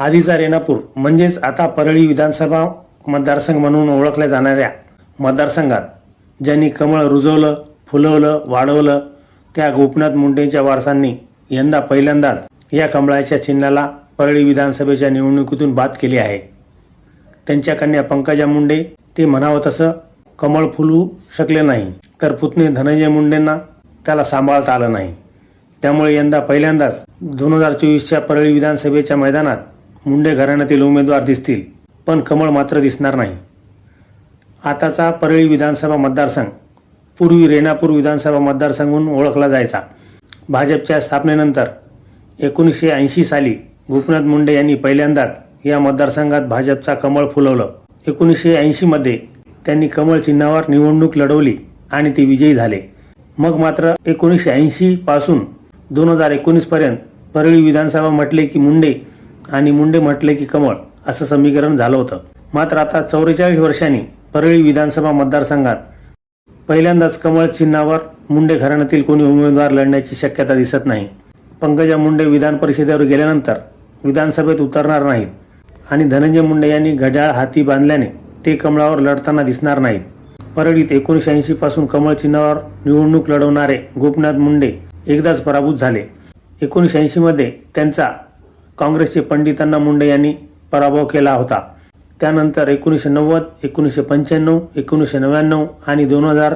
आधीचा रेणापूर म्हणजेच आता परळी विधानसभा मतदारसंघ म्हणून ओळखल्या जाणाऱ्या मतदारसंघात ज्यांनी कमळ रुजवलं फुलवलं वाढवलं त्या गोपनाथ मुंडेंच्या वारसांनी यंदा पहिल्यांदाच या कमळाच्या चिन्हाला परळी विधानसभेच्या निवडणुकीतून बाद केली आहे. त्यांच्या कन्या पंकजा मुंडे ते म्हणावं तसं कमळ फुलू शकले नाही तर पुतणे धनंजय मुंडेंना त्याला सांभाळता आलं नाही. त्यामुळे यंदा पहिल्यांदाच दोन हजार चोवीसच्या परळी विधानसभेच्या मैदानात मुंडे घराण्यातील उमेदवार दिसतील पण कमळ मात्र दिसणार नाही. आताचा परळी विधानसभा मतदारसंघ पूर्वी रेणापूर विधानसभा मतदारसंघ म्हणून ओळखला जायचा. भाजपच्या स्थापनेनंतर एकोणीसशे ऐंशी साली गोपीनाथ मुंडे यांनी पहिल्यांदाच या मतदारसंघात भाजपचा कमळ फुलवलं. एकोणीसशे ऐंशीमध्ये त्यांनी कमळ चिन्हावर निवडणूक लढवली आणि ते विजयी झाले. मग मात्र एकोणीसशे ऐंशी पासून दोन हजार एकोणीसपर्यंत परळी विधानसभा म्हटले की मुंडे आणि मुंडे म्हटले की कमळ असं समीकरण झालं होतं. मात्र आता चौवेचाळीस वर्षांनी परळी विधानसभा मतदारसंघात पहिल्यांदाच कमळ चिन्हावर मुंडे घराण्यातील कोणी उमेदवार लढण्याची शक्यता दिसत नाही. पंकजा मुंडे विधान परिषदेवर गेल्यानंतर विधानसभेत उतरणार नाहीत आणि धनंजय मुंडे यांनी घड्याळ हाती बांधल्याने ते कमळावर लढताना दिसणार नाहीत. परळीत एकोणीसशे ऐंशी पासून कमळ चिन्हावर निवडणूक लढवणारे गोपनाथ मुंडे एकदाच पराभूत झाले. एकोणीसशे ऐंशीमध्ये त्यांचा काँग्रेसचे पंडितांना मुंडे यांनी पराभव केला होता. त्यानंतर एकोणीसशे नव्वद एकोणीसशे पंच्याण्णव एकोणीसशे नव्याण्णव आणि दोन हजार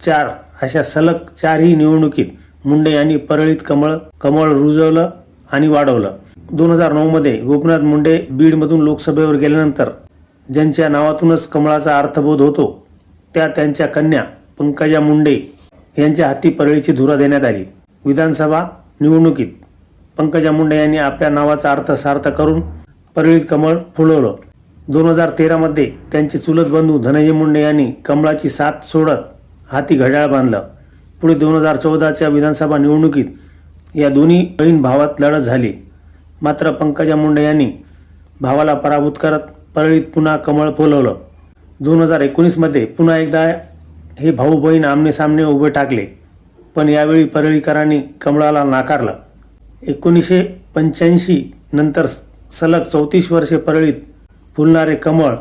चार अशा सलग चारही निवडणुकीत मुंडे यांनी परळीत कमळ कमळ रुजवलं आणि वाढवलं. दोन हजार नऊमध्ये गोपीनाथ मुंडे बीडमधून लोकसभेवर गेल्यानंतर ज्यांच्या नावातूनच कमळाचा अर्थबोध होतो त्या त्यांच्या कन्या पंकजा मुंडे यांच्या हाती परळीची धुरा देण्यात आली. विधानसभा निवडणुकीत पंकजा मुंडे यांनी आपल्या नावाचा अर्थ सार्थ करून परळीत कमळ फुलवलं. दोन हजार तेरामध्ये त्यांचे चुलत बंधू धनंजय मुंडे यांनी कमळाची साथ सोडत हाती घड्याळ बांधलं. पुढे दोन हजार चौदाच्या विधानसभा निवडणुकीत या दोन्ही बहीण भावात लढत झाली. मात्र पंकजा मुंडे यांनी भावाला पराभूत करत परळीत पुन्हा कमळ फुलवलं. दोन हजार एकोणीसमध्ये पुन्हा एकदा हे भाऊ बहीण आमने सामने उभे टाकले पण यावेळी परळीकरांनी कमळाला नाकारलं. एकोणीसशे पंच्याऐंशी नंतर सलग चौतीस वर्षे परळीत फुलणारे कमळ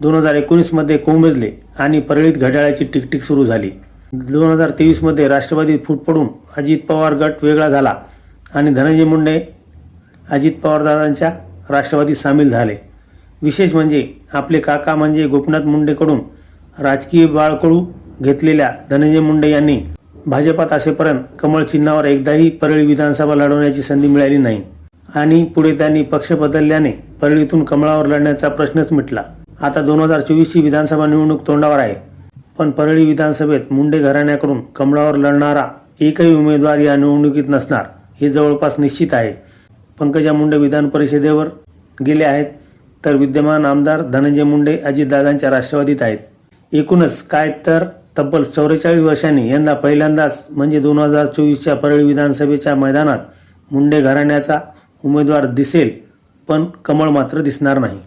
दोन हजार एकोणीसमध्ये कोंबजले आणि परळीत घड्याळाची टिकटिक सुरू झाली. दोन हजार तेवीसमध्ये राष्ट्रवादीत फूट पडून अजित पवार गट वेगळा झाला आणि धनंजय मुंडे अजित पवारदादांच्या राष्ट्रवादीत सामील झाले. विशेष म्हणजे आपले काका म्हणजे गोपीनाथ मुंडेकडून राजकीय बाळकळू घेतलेल्या धनंजय मुंडे यांनी भाजपात असेपर्यंत कमळ चिन्हावर एकदाही परळी विधानसभा लढवण्याची संधी मिळाली नाही. आणि पुढे त्यांनी पक्ष बदलल्याने परळीतून कमळावर लढण्याचा प्रश्नच मिटला. आता दोन हजार चोवीसची विधानसभा निवडणूक तोंडावर आहे. पण परळी विधानसभेत मुंडे घराण्याकडून कमळावर लढणारा एकही उमेदवार या निवडणुकीत नसणार हे जवळपास निश्चित आहे. पंकजा मुंडे विधान परिषदेवर गेले आहेत तर विद्यमान आमदार धनंजय मुंडे अजितदादांच्या राष्ट्रवादीत आहेत. एकूणच काय तर तब्बल चौवेचाळीस वर्षांनी यंदा पहिल्यांदाच म्हणजे दोन हजार चोवीसच्या परळी विधानसभेच्या मैदानात मुंडे घराण्याचा उमेदवार दिसेल पण कमळ मात्र दिसणार नाही.